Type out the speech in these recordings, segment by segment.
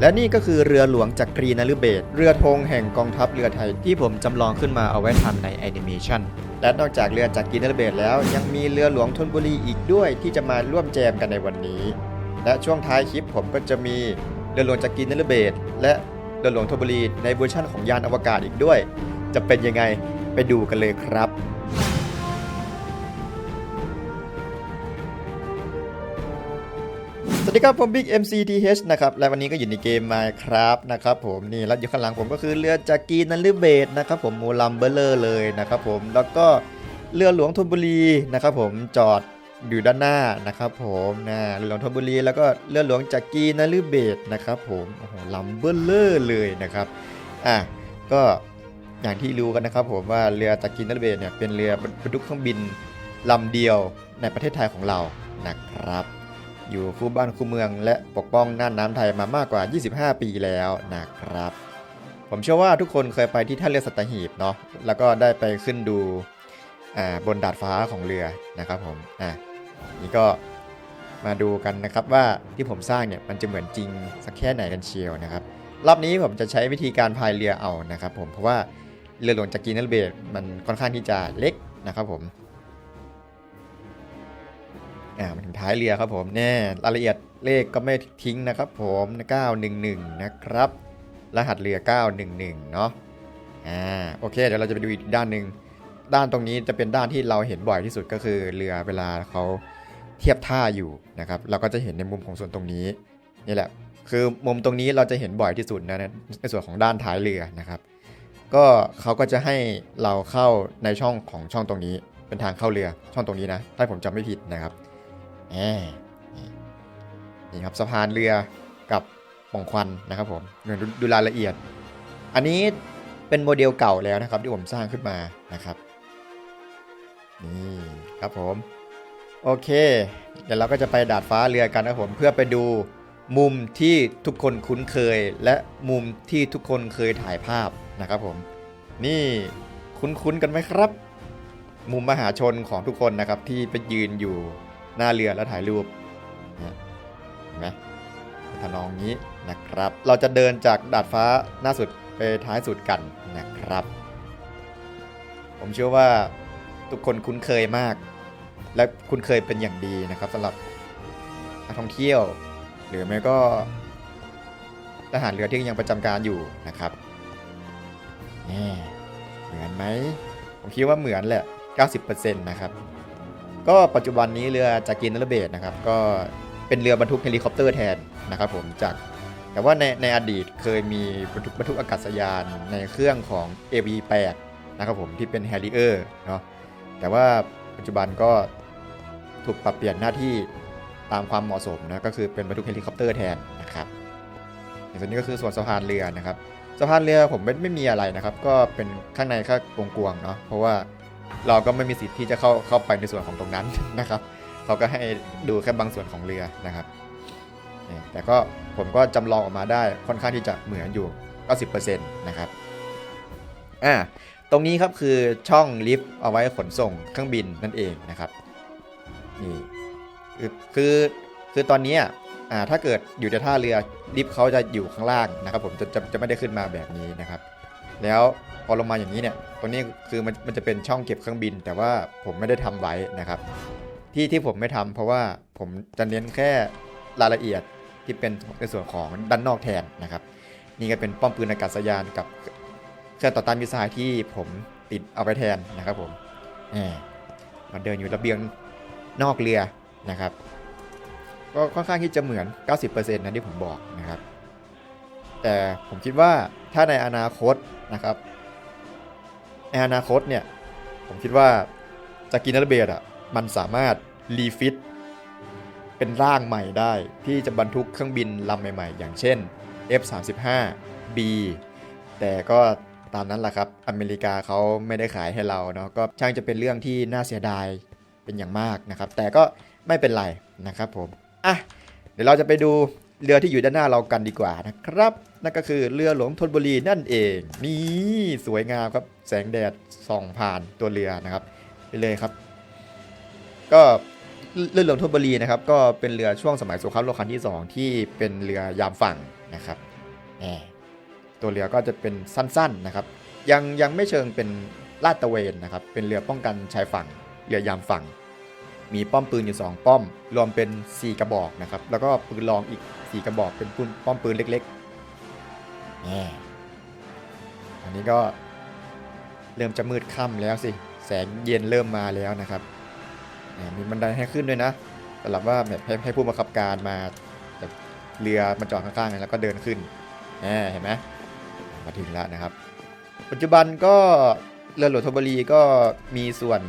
และนี่ก็คือเรือหลวงจักรีนฤเบศเรือธงแห่งกองทัพเรือไทยที่ผมจำลองขึ้นมาเอาไว้ทำในแอนิเมชันและนอกจากเรือจักรีนฤเบศแล้วยังมีเรือหลวงธนบุรีอีกด้วยที่จะมาร่วมแจมกันในวันนี้ และช่วงท้ายคลิปผมก็จะมีเรือหลวงจักรีนฤเบศและเรือหลวงธนบุรีในเวอร์ชันของยานอวกาศอีกด้วย จะเป็นยังไงไปดูกันเลยครับ สวัสดีครับผมบิ๊ก MCTH นะครับและวันนี้ก็อยู่ในเกม Minecraft นะครับผมนี่แล้วอยู่ข้างหลังผมก็คือเรือจากกีนันลือเบดนะครับผมโมลัมเบลเลอร์เลยนะครับผมแล้วก็เรือหลวงธนบุรีนะครับผมจอดอยู่ด้านหน้านะครับผมนะเรือหลวงธนบุรี แล้วก็เรือหลวงจากกีนันลือเบดนะครับผมโอ้โหลัมเบลเลอร์เลยนะครับอะก็อย่างที่รู้กันนะครับผมว่าเรือจากกีนันลือเบดเนี่ยเป็นเรือบรรทุกเครื่องบินลำเดียวในประเทศไทยของเรานะครับ อยู่คู่บ้านคู่เมืองและปกป้องน่านน้ำไทยมามากกว่า 25 ปีแล้วนะครับ ผมเชื่อว่าทุกคนเคยไปที่ท่าเรือสัตหีบเนาะแล้วก็ได้ไปขึ้นดูบนดาดฟ้าของเรือนะครับผมอะนี่ก็มาดูกันนะครับว่าที่ผมสร้างเนี่ยมันจะเหมือนจริงสักแค่ไหนกันเชียวนะครับ รอบนี้ผมจะใช้วิธีการพายเรือเอานะครับ ผมเพราะว่าเรือหลวงจากกีนัลเบตมันค่อนข้างที่จะเล็กนะครับผม อ่ามาถึงท้ายเรือครับผมแน่รายละเอียดเลขก็ไม่ทิ้งนะครับผม911 นะครับ รหัสเรือ 911 เนาะอ่าโอเค เดี๋ยวเราจะไปดูอีกด้านหนึ่งด้านตรงนี้จะเป็นด้านที่เราเห็นบ่อยที่สุดก็คือเรือเวลาเขาเทียบท่าอยู่นะครับ เราก็จะเห็นในมุมของส่วนตรงนี้นี่แหละคือมุมตรงนี้เราจะเห็นบ่อยที่สุดนะในส่วนของด้านท้ายเรือนะครับ ก็เขาก็จะให้เราเข้าในช่องของช่องตรงนี้ เป็นทางเข้าเรือช่องตรงนี้นะ ถ้าผมจำไม่ผิดนะครับ นี่ครับสะพานเรือกับป่องควันนะครับผมดูดูรายละเอียด อันนี้เป็นโมเดลเก่าแล้วนะครับที่ผมสร้างขึ้นมานะครับนี่ครับผมโอเค เดี๋ยวเราก็จะไปดาดฟ้าเรือกันนะครับผมเพื่อไปดูมุมที่ทุกคนคุ้นเคย และมุมที่ทุกคนเคยถ่ายภาพนะครับผม นี่คุ้นๆกันไหมครับ มุมมหาชนของทุกคนนะครับที่ไปยืนอยู่ หน้าเรือแล้วถ่ายรูปนะเห็นไหมทำนองนี้นะครับ เราจะเดินจากดาดฟ้าหน้าสุดไปท้ายสุดกันนะครับ ผมเชื่อว่าทุกคนคุ้นเคยมาก และคุ้นเคยเป็นอย่างดีนะครับสำหรับนักท่องเที่ยว หรือไม่ก็ทหารเรือที่ยังประจำการอยู่นะครับเหมือนไหม ผมคิดว่าเหมือนแหละ 90%นะครับ ก็ปัจจุบันนี้เรือจากกินนรเบศนะครับก็เป็นเรือบรรทุกเฮลิคอปเตอร์แทนนะครับผมจากแต่ว่าในในอดีตเคยมีบรรทุกบรรทุกอากาศยานในเครื่องของ AV8 นะครับผมที่เป็นแฮริเออร์เนาะแต่ว่าปัจจุบันก็ถูกปรับเปลี่ยนหน้าที่ตามความเหมาะสมนะก็คือเป็นบรรทุกเฮลิคอปเตอร์แทนนะครับอย่างส่วนนี้ก็คือส่วนสะพานเรือนะครับสะพานเรือผมไม่ไม่มีอะไรนะครับ ก็เป็นข้างในแค่กวงๆเนาะเพราะว่า เราก็ไม่มีสิทธิ์ที่จะเข้าเข้าไปในส่วนของตรงนั้นนะครับเขาก็ให้ดูแค่บางส่วนของเรือนะครับแต่ก็ผมก็จำลองออกมาได้ค่อนข้างที่จะเหมือนอยู่ 90%นะครับอ่าตรงนี้ครับคือช่องลิฟต์เอาไว้ขนส่งเครื่องบินนั่นเองนะครับนี่คือคือคือตอนนี้อ่าถ้าเกิดอยู่ในท่าเรือลิฟต์เขาจะอยู่ข้างล่างนะครับ ผมจะจะจะไม่ได้ขึ้นมาแบบนี้นะครับ แล้วพอลงมาอย่างนี้เนี่ย ตรงนี้คือมันมันจะเป็นช่องเก็บเครื่องบิน แต่ว่าผมไม่ได้ทำไว้นะครับ ที่ที่ผมไม่ทำเพราะว่าผมจะเน้นแค่รายละเอียดที่เป็นในส่วนของด้านนอกแทนนะครับ นี่ก็เป็นป้อมปืนอากาศยานกับเครื่องต่อต้านมิสไซล์ที่ผมติดเอาไปแทนนะครับผมมันเดินอยู่ระเบียงนอกเรือนะครับ ก็ค่อนข้างที่จะเหมือน 90%นะที่ผมบอกนะครับ แต่ผมคิดว่าถ้าในอนาคตนะครับในอนาคตเนี่ยผมคิดว่าจากินนัลเบดอะมันสามารถรีฟิตเป็นร่างใหม่ได้ที่จะบรรทุกเครื่องบินลำใหม่ๆ อย่างเช่น F35B แต่ก็ตามนั้นแหละครับอเมริกาเขาไม่ได้ขายให้เราเนาะก็ช่างจะเป็นเรื่องที่น่าเสียดายเป็นอย่างมากนะครับ แต่ก็ไม่เป็นไรนะครับผมอะเดี๋ยวเราจะไปดู เรือที่อยู่ด้านหน้าเรากันดีกว่านะครับ นั่นก็คือเรือหลวงธนบุรีนั่นเอง นี่สวยงามครับ แสงแดดส่องผ่านตัวเรือนะครับไปเลยครับ ก็เรือหลวงธนบุรีนะครับ ก็เป็นเรือช่วงสมัยสงครามโลกครั้งที่ 2 ที่เป็นเรือยามฝั่งนะครับแหมตัวเรือก็จะเป็นสั้นๆนะครับ ยังยังไม่เชิงเป็นลาดตะเวนนะครับ เป็นเรือป้องกันชายฝั่ง เรือยามฝั่ง มีป้อมปืนอยู่ 2 ป้อม รวมเป็น 4 กระบอกนะครับ แล้วก็ปืนรองอีก 4 กระบอกเป็นปืนป้อมปืนเล็กๆแหมอันนี้ก็เริ่มจะมืดค่ำแล้วสิ แสงเย็นเริ่มมาแล้วนะครับแหมมีบันไดให้ขึ้นด้วยนะสำหรับว่าแบบให้ให้ผู้บังคับการมาแบบเรือมาจอดข้างๆแล้วก็เดินขึ้นแหมเห็นไหมมาถึงแล้วนะครับ ปัจจุบันก็เรือหลวงธนบุรีก็มีส่วน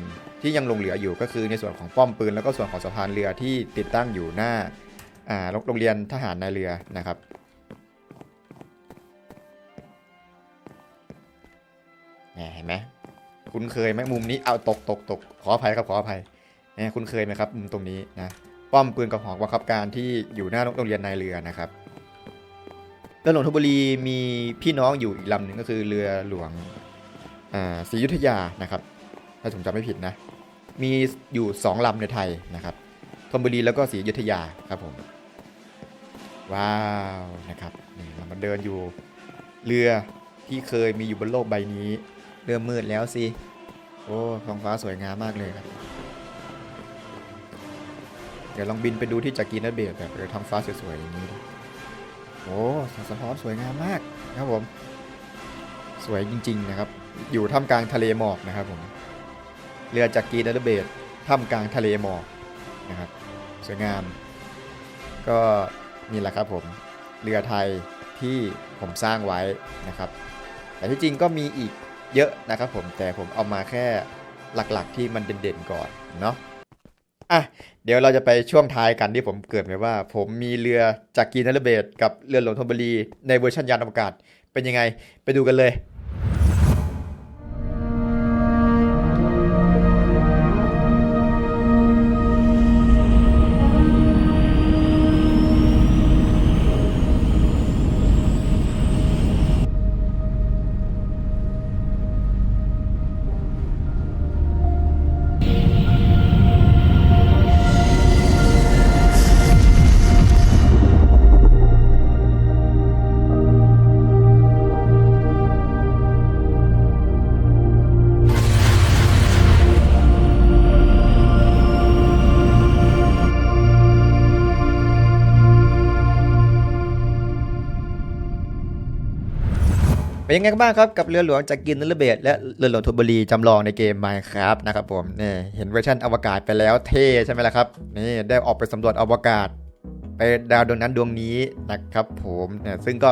ที่ยังลงเหลืออยู่ก็คือในส่วนของป้อมปืน แล้วก็ส่วนของสะพานเรือที่ติดตั้งอยู่หน้าอ่าโรงเรียนทหารนายเรือนะครับเนี่ยเห็นไหมคุ้นเคยไหมมุมนี้เอาตกตกตกขออภัยครับขออภัยเนี่ยคุ้นเคยไหมครับมุมตรงนี้นะป้อมปืนกับหอบังคับการที่อยู่หน้าโรงเรียนนายเรือนะครับเรือหลวงธนบุรีมีพี่น้องอยู่อีกลำหนึ่งก็คือเรือหลวงศรียุธยานะครับ ถ้าผมจำไม่ผิดนะ มีอยู่สองลำในไทยนะครับธนบุรีแล้วก็ศรีอยุธยาครับผมว้าวนะครับนี่เรามาเดินอยู่เรือที่เคยมีอยู่บนโลกใบนี้เริ่มมืดแล้วสิโอ้ท้องฟ้าสวยงามมากเลยครับ เดี๋ยวลองบินไปดูที่จากีนัทเบดแบบเออท้องฟ้าสวยๆอย่างนี้โอ้แสงสะท้อนสวยงามมากครับผม สวยจริง ๆนะครับ อยู่ท่ามกลางทะเลหมอกนะครับผม เรือจากกีนัทเบดท่ามกลางทะเลหมอกนะครับสวยงาม ก็นี่แหละครับผมเรือไทยที่ผมสร้างไว้นะครับ แต่ที่จริงก็มีอีกเยอะนะครับผมแต่ผมเอามาแค่หลักๆที่มันเด่นๆก่อนเนาะอะเดี๋ยวเราจะไปช่วงท้ายกันที่ผมเกิดไว้ว่า ผมมีเรือจากกีนัลเบดกับเรือหลวงธนบุรีในเวอร์ชันยานอวกาศเป็นยังไงไปดูกันเลย เป็นยังไงกันบ้างครับกับเรือหลวงจากกินนัลเบดและเรือหลวงธนบุรีจำลองในเกม Minecraft นะครับผมนี่เห็นเวอร์ชันอวกาศไปแล้วเท่ใช่ไหมล่ะครับนี่ได้ออกไปสำรวจอวกาศ ไปดาวดวงนั้นดวงนี้นะครับผมเนี่ยซึ่งก็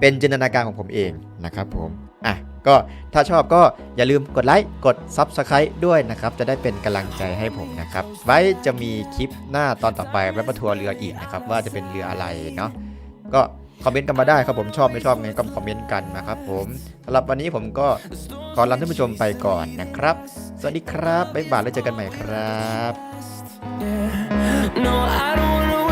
เป็นจินตนาการของผมเองนะครับผมอะก็ถ้าชอบก็อย่าลืมกดไลค์กด Subscribe ด้วยนะครับ จะได้เป็นกำลังใจให้ผมนะครับ ไว้จะมีคลิปหน้าตอนต่อไปแวะมาทัวร์เรืออีกนะครับ ว่าจะเป็นเรืออะไรเนาะก็ คอมเมนต์กันมาได้ครับผมชอบไม่ชอบไงก็คอมเมนต์กันนะครับผมสำหรับวันนี้ผมก็ขอลาท่านผู้ชมไปก่อนนะครับ สวัสดีครับบ๊ายบายแล้วเจอกันใหม่ครับ No, I don't wanna